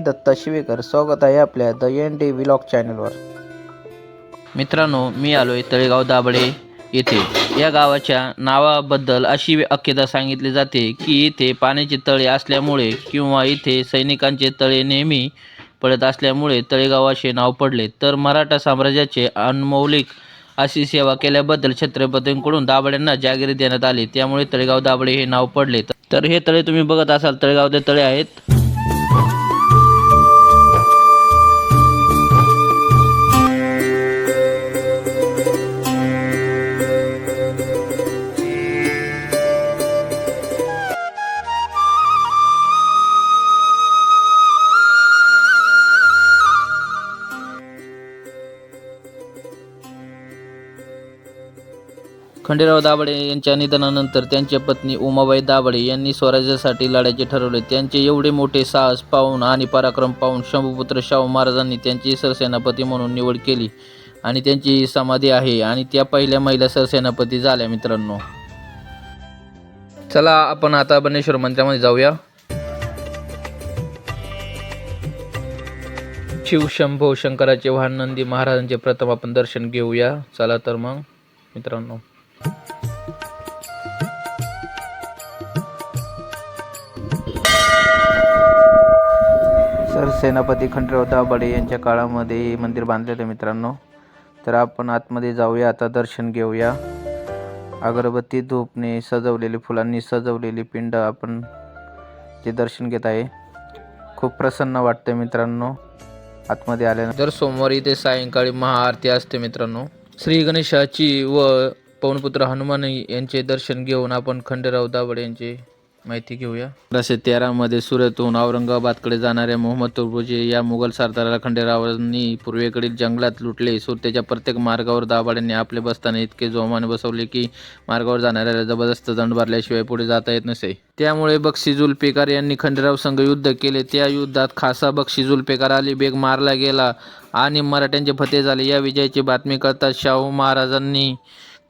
मी दत्ता शिवेकर. स्वागत आहे आपल्या द एन डी व्लॉग चॅनलवर मित्रांनो मी आलो आहे तळेगाव दाबडे येथे. या गावाच्या नावाबद्दल अशी अख्यता सांगितली जाते की इथे पाण्याचे तळे असल्यामुळे किंवा इथे सैनिकांचे तळे नेहमी पडत असल्यामुळे तळेगाव असे नाव पडले. तर मराठा साम्राज्याचे अनमौलिक अशी सेवा केल्याबद्दल छत्रपतींकडून दाबड्यांना जागिरी देण्यात आली. त्यामुळे तळेगाव दाबडे हे नाव पडले. तर हे तळे तुम्ही बघत असाल तळेगाव ते तळे आहेत. खंडेराव दाभाडे यांच्या निधनानंतर त्यांच्या पत्नी उमाबाई दाभाडे यांनी स्वराज्यासाठी लढायचे ठरवले. त्यांचे एवढे मोठे साहस पाहून आणि पराक्रम पाहून शंभूपुत्र शाहू महाराजांनी त्यांची सरसेनापती म्हणून निवड केली आणि त्यांची ही समाधी आहे आणि त्या पहिल्या महिला सरसेनापती झाल्या मित्रांनो. चला आपण आता बनेश्वर मंदिरामध्ये जाऊया. शिव शंभो शंकराचे वाहन नंदी महाराजांचे प्रथम आपण दर्शन घेऊया. चला तर मग मित्रांनो. सेनापती खंडराव बडे यांच्या काळामध्ये हे मंदिर बांधलेलं मित्रांनो. तर आपण आतमध्ये जाऊया आता दर्शन घेऊया. अगरबत्ती धूपने सजवलेली फुलांनी सजवलेली पिंड आपण जे दर्शन घेत आहे. खूप प्रसन्न वाटतं मित्रांनो आतमध्ये आल्यानंतर दर सोमवारी ते सायंकाळी महाआरती असते मित्रांनो. श्री गणेशाची व पवनपुत्र हनुमान यांचे दर्शन घेऊन आपण खंडेराव दाभड यांचे माहिती घेऊया. अठराशे तेरामध्ये सुरतहून औरंगाबादकडे जाणाऱ्या मोहम्मद तुर्बुजी या मुघल सरदाराला खंडेरावांनी पूर्वेकडील जंगलात लुटले. सुरतेच्या प्रत्येक मार्गावर दाभाड्यांनी आपले बसताना इतके जोमाने बसवले की मार्गावर जाणाऱ्याला जबरदस्त दंड भरल्याशिवाय पुढे जाता येत नसे. त्यामुळे बक्षी जुल्पेकार यांनी खंडेराव संघ युद्ध केले. त्या युद्धात खासा बक्षी जुल्पेकार अली बेग मारला गेला आणि मराठ्यांचे फते झाले. या विजयाची बातमी कळताच शाहू महाराजांनी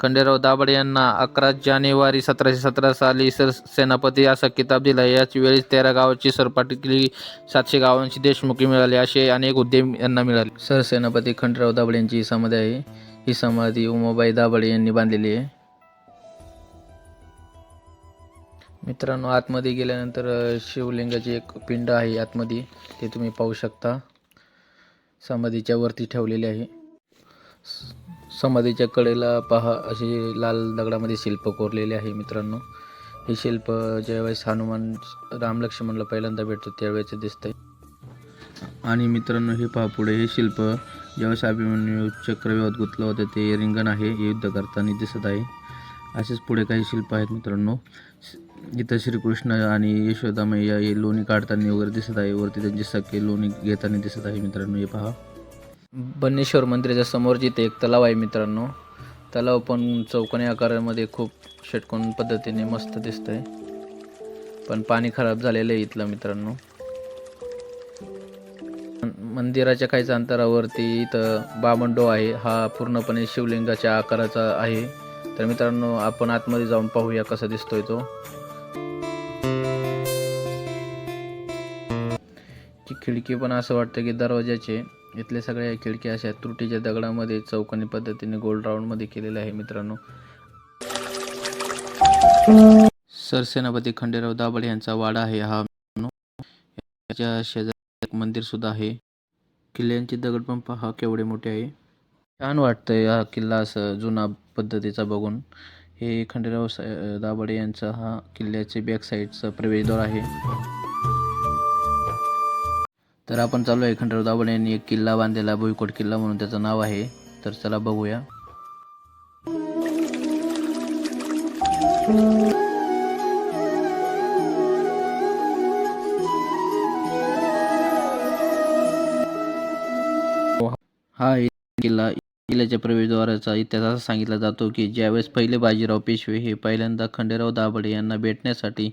खंडेराव दाभाडे यांना अकरा जानेवारी सतराशे सतरा साली सरसेनापती असा किताब दिला. याच वेळी तेरा गावाची सरपाटी सातशे गावांची देशमुखी मिळाली असे अनेक उद्यम यांना मिळाले. सरसेनापती खंडेराव दाभाडे यांची ही समाधी आहे. ही समाधी उमाबाई दाभाडे यांनी बांधलेली आहे. मित्रांनो आतमध्ये गेल्यानंतर शिवलिंगाची एक पिंड आहे आतमध्ये. ते तुम्ही पाहू शकता. समाधीच्या वरती ठेवलेली आहे. स- समाधीच्या कडेला पहा असे लाल दगडामध्ये शिल्प कोरलेले आहे मित्रांनो. हे शिल्प ज्यावेळेस हनुमान राम लक्ष्मणला पहिल्यांदा भेटतो त्यावेळेस दिसतंय. आणि मित्रांनो हे पहा पुढे हे शिल्प ज्यावेळेस अभिमन्यू चक्रव्यूहात गुंतलं होतं ते रिंगण आहे हे युद्ध करताना दिसत आहे. असेच पुढे काही शिल्प आहेत मित्रांनो. इथं श्रीकृष्ण आणि यशोदा मैया हे लोणी काढताना वगैरे दिसत आहे. वरती त्यांचे सखे लोणी घेताना दिसत आहे मित्रांनो हे पहा. बन्नेश्वर मंदिराच्या समोर जिथे एक तलाव आहे मित्रांनो. तलाव पण चौकोनी आकारामध्ये खूप षटकोन पद्धतीने मस्त दिसतंय. पण पाणी खराब झालेलं आहे इथलं मित्रांनो. मंदिराच्या काहीच अंतरावरती इथं बामंडो आहे. हा पूर्णपणे शिवलिंगाच्या आकाराचा आहे. तर मित्रांनो आपण आतमध्ये जाऊन पाहूया कसा दिसतोय तो. खिडकी पण असं वाटतं की दरवाजाचे. इथले सगळ्या खिडक्या अशा त्रुटीच्या दगडामध्ये चौकणी पद्धतीने गोल राऊंडमध्ये केलेले आहे मित्रांनो. सरसेनापती खंडेराव दाभाडे यांचा वाडा आहे हा. याच्या शेजारी एक मंदिर सुद्धा आहे. किल्ल्यांचे दगड पण पहा केवढे मोठे आहे. छान वाटतंय हा किल्ला असं जुना पद्धतीचा बघून. हे खंडेराव दाभाडे यांचा हा किल्ल्याचे बॅक साईडचा प्रवेशद्वार आहे. तर आपण चालू आहे. खंडेराव दाभाडे यांनी एक किल्ला बांधलेला भुईकोट किल्ला म्हणून त्याचं नाव आहे. तर चला बघूया. हा एक किल्ला किल्ल्याच्या प्रवेशद्वाराचा इतिहास असा सांगितला जातो की ज्यावेळेस पहिले बाजीराव पेशवे हे पहिल्यांदा खंडेराव दाभाडे यांना भेटण्यासाठी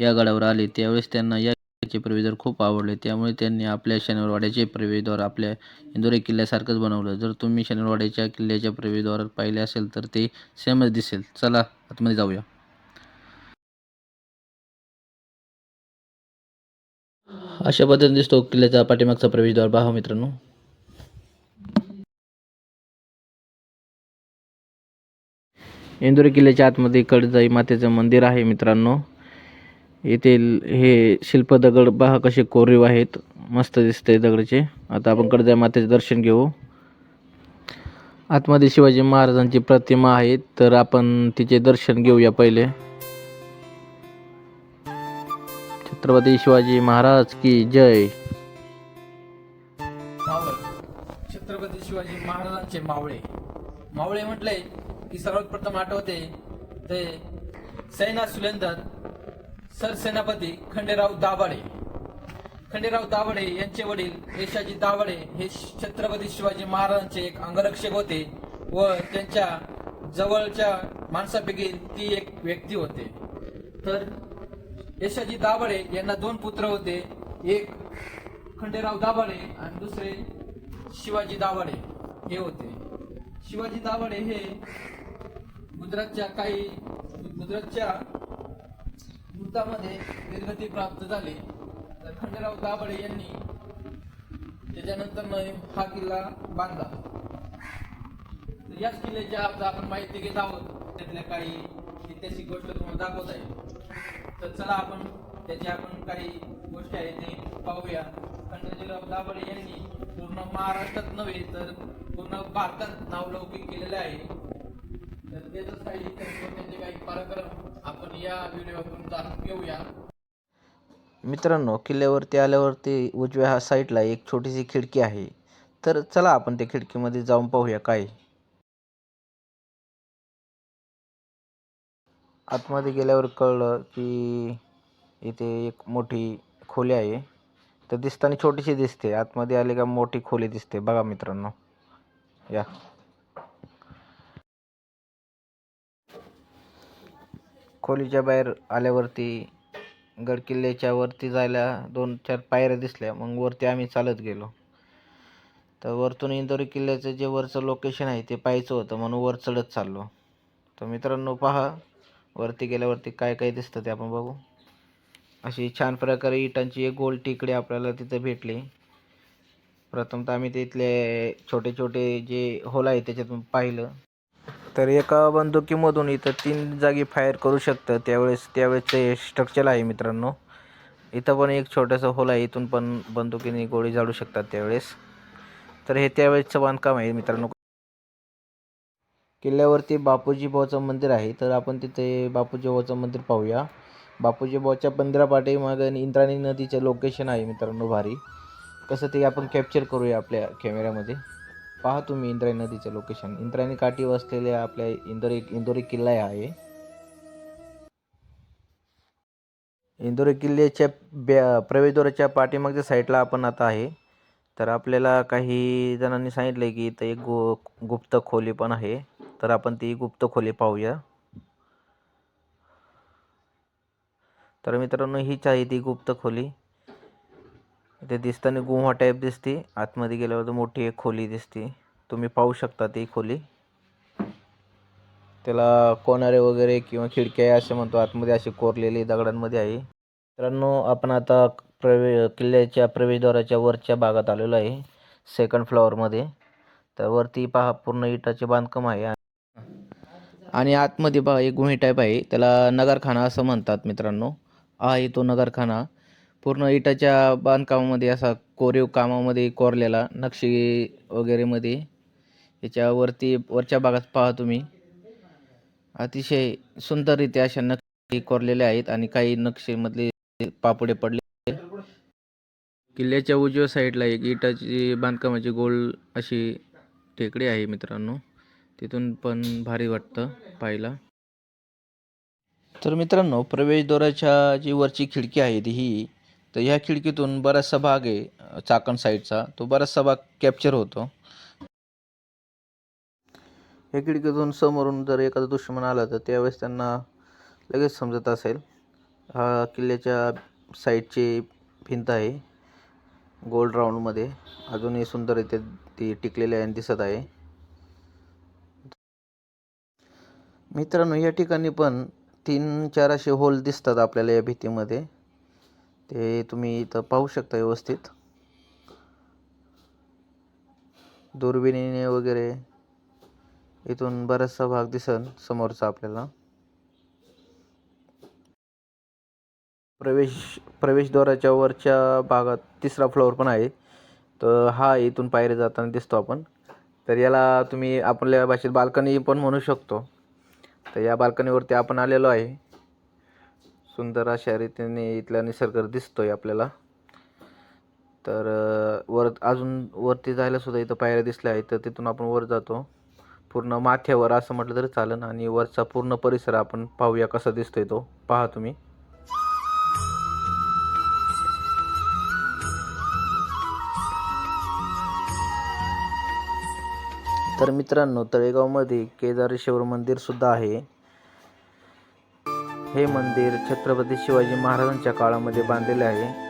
या गडावर आले त्यावेळेस त्यांना या किल्ल्याचे प्रवेशद्वार खूप आवडले त्यामुळे त्यांनी आपल्या शनिवारवाड्याचे प्रवेशद्वार आपल्या इंदोरी किल्ल्यासारखंच बनवलं. जर तुम्ही शनिवारवाड्याच्या किल्ल्याच्या प्रवेशद्वारात पाहिले असेल तर ते सेमच दिसेल. चला आतमध्ये जाऊया. अशा पद्धतीने दिसतो किल्ल्याचा पाठीमागचा प्रवेशद्वार. पहा मित्रांनो. इंदोरी किल्ल्याच्या आतमध्ये कडजाई मातेचं मंदिर आहे मित्रांनो. येथील हे शिल्प दगड पहा कसे कोरीव आहेत. मस्त दिसते दगडचे. आता आपण कडजाई मातेचे दर्शन घेऊ. आतमध्ये शिवाजी महाराजांची प्रतिमा आहे तर आपण तिचे दर्शन घेऊया पहिले. छत्रपती शिवाजी महाराज की जय. छत्रपती शिवाजी महाराजांचे मावळे. मावळे म्हटले की सर्वात प्रथम आठवते ते सैना सुलेंदर सरसेनापती खंडेराव दाभाडे. खंडेराव दाभाडे यांचे वडील यशाजी दाभाडे हे छत्रपती शिवाजी महाराजांचे एक अंगरक्षक होते व त्यांच्या जवळच्या माणसापैकी ती एक व्यक्ती होते. तर यशाजी दाभाडे यांना दोन पुत्र होते एक खंडेराव दाभाडे आणि दुसरे शिवाजी दाभाडे हे होते. शिवाजी दाभाडे हे गुजरातच्या काही गुजरातच्या युद्धामध्ये निर्गती प्राप्त झाली. तर खंडेराव दाभाडे यांनी त्याच्यानंतर हा किल्ला बांधला. तर याच किल्ल्याची आज आपण माहिती घेत आहोत. त्यातल्या काही ऐतिहासिक गोष्ट तुम्हाला दाखवत आहे. तर चला आपण त्याच्या आपण काही गोष्टी आहेत ते पाहूया. खंडजीराव दाभाडे यांनी पूर्ण महाराष्ट्रात नव्हे तर पूर्ण भारतात नावलौकिक केलेले आहे. काही पराक्रम आपण या व्हिडिओतून जाणून घेऊया मित्रांनो किल्ल्यावरती आल्यावरती उजव्या हा साईडला एक छोटीशी खिडकी आहे. तर चला आपण त्या खिडकीमध्ये जाऊन पाहूया काय आतमध्ये गेल्यावर कळलं की इथे एक मोठी खोली आहे. तर दिसताना छोटीशी दिसते. आतमध्ये आले का मोठी खोली दिसते. बघा मित्रांनो. या. खोलीच्या बाहेर आल्यावरती गडकिल्ल्याच्या वरती जायला दोन चार पायऱ्या दिसल्या. मग वरती आम्ही चालत गेलो. तर वरतून इंदोरी किल्ल्याचं जे वरचं लोकेशन आहे ते पाहायचं होतं. म्हणून वर चढत चाललो. तर मित्रांनो पहा वरती गेल्यावरती काय काय दिसतं ते आपण बघू. अशी छान प्रकारे इटांची एक गोल टेकडी आपल्याला तिथं भेटली. प्रथमतः आम्ही तिथले छोटे छोटे जे होल आहे त्याच्यातून पाहिलं. तर एका बंदुकीमधून इथं तीन जागी फायर करू शकतं. त्यावेळेस त्यावेळेसचे स्ट्रक्चर आहे मित्रांनो. इथं पण एक छोटंसं होल आहे. इथून पण बंदुकीने गोळी झाडू शकतात त्यावेळेस. तर हे त्यावेळेसचं बांधकाम आहे मित्रांनो. किल्ल्यावरती बापूजी भाऊचं मंदिर आहे. तर आपण तिथे बापूजी भाऊचं मंदिर पाहूया. बापूजी भाऊच्या मंदिरापाठी मग इंद्राणी नदीचं लोकेशन आहे मित्रांनो भारी. कसं ते आपण कॅप्चर करूया आपल्या कॅमेऱ्यामध्ये पहा तुम्ही इंद्रायणी नदीचे लोकेशन इंद्रायणी काठी वसलेले आपल्या इंदोरी इंदोरी किल्ला आहे. इंदोरी किल्ल्याच्या ब्या प्रवेशद्वाराच्या पाठीमागच्या साईडला आपण आता आहे. तर आपल्याला काही जणांनी सांगितलं की इथं एक गु गुप्त खोली पण आहे. तर आपण ती गुप्त खोली पाहूया. तर मित्रांनो हीच आहे ती गुप्त खोली. ते दिसताना गुहा टाईप दिसते. आतमध्ये गेल्यावर तर मोठी एक खोली दिसते. तुम्ही पाहू शकता ती खोली. त्याला कोणारे वगैरे किंवा खिडक्या आहे असे म्हणतो. आतमध्ये असे कोरलेले दगडांमध्ये आहे. मित्रांनो आपण आता प्रवे किल्ल्याच्या प्रवेशद्वाराच्या वरच्या भागात आलेलो आहे. सेकंड फ्लॉवरमध्ये तर वरती पहा पूर्ण इटाचे बांधकाम आहे. आणि आतमध्ये पहा एक गुन्हे टाईप आहे. त्याला नगरखाना असं म्हणतात मित्रांनो. हा आहे तो नगरखाना. पूर्ण इटाच्या बांधकामामध्ये असा कोरीव कामामध्ये कोरलेला नक्षी वगैरेमध्ये. याच्यावरती वरच्या भागात पहा तुम्ही. अतिशय सुंदररित्या अशा नक्षी कोरलेल्या आहेत आणि काही नक्षीमधले पापडे पडले. किल्ल्याच्या उजव्या साईडला एक इटाची बांधकामाची गोल अशी टेकडी आहे मित्रांनो. तिथून पण भारी वाटतं पाहायला. तर मित्रांनो प्रवेशद्वाराच्या जी वरची खिडकी आहे ती ही तर ह्या खिडकीतून बराचसा भाग आहे चाकण साईडचा. तो बराचसा भाग कॅप्चर होतो. या खिडकीतून समोरून जर एखादा दुश्मन आला तर त्यावेळेस त्यांना लगेच समजत असेल हा किल्ल्याच्या साईडची भिंत आहे गोल्ड राऊंडमध्ये अजूनही सुंदर इथे ती टिकलेली आहे आणि दिसत आहे. मित्रांनो या ठिकाणी पण तीन चार असे होल दिसतात आपल्याला या भीतीमध्ये. ते तुम्ही इथं पाहू शकता व्यवस्थित. दुर्बिणीने वगैरे इथून बराचसा भाग दिसन समोरचा आपल्याला. प्रवेश प्रवेशद्वाराच्या वरच्या भागात तिसरा फ्लोअर पण आहे. तर हा इथून पायऱ्या जाताना दिसतो आपण. तर याला तुम्ही आपल्या भाषेत बाल्कनी पण म्हणू शकतो. तर या बाल्कनीवरती आपण आलेलो आहे. सुंदर अशा रीतीने इथला निसर्ग दिसतोय आपल्याला. तर वर अजून वरती जायला सुद्धा इथं पायऱ्या दिसल्या आहेत तर तिथून आपण वर जातो. पूर्ण माथ्यावर असं म्हटलं तरी चालेल आणि वरचा पूर्ण परिसर आपण पाहूया कसा दिसतोय तो. पहा तुम्ही. तर मित्रांनो तळेगावमध्ये केदारेश्वर मंदिरसुद्धा आहे. हे मंदिर छत्रपती शिवाजी महाराजांच्या काळामध्ये बांधलेले आहे.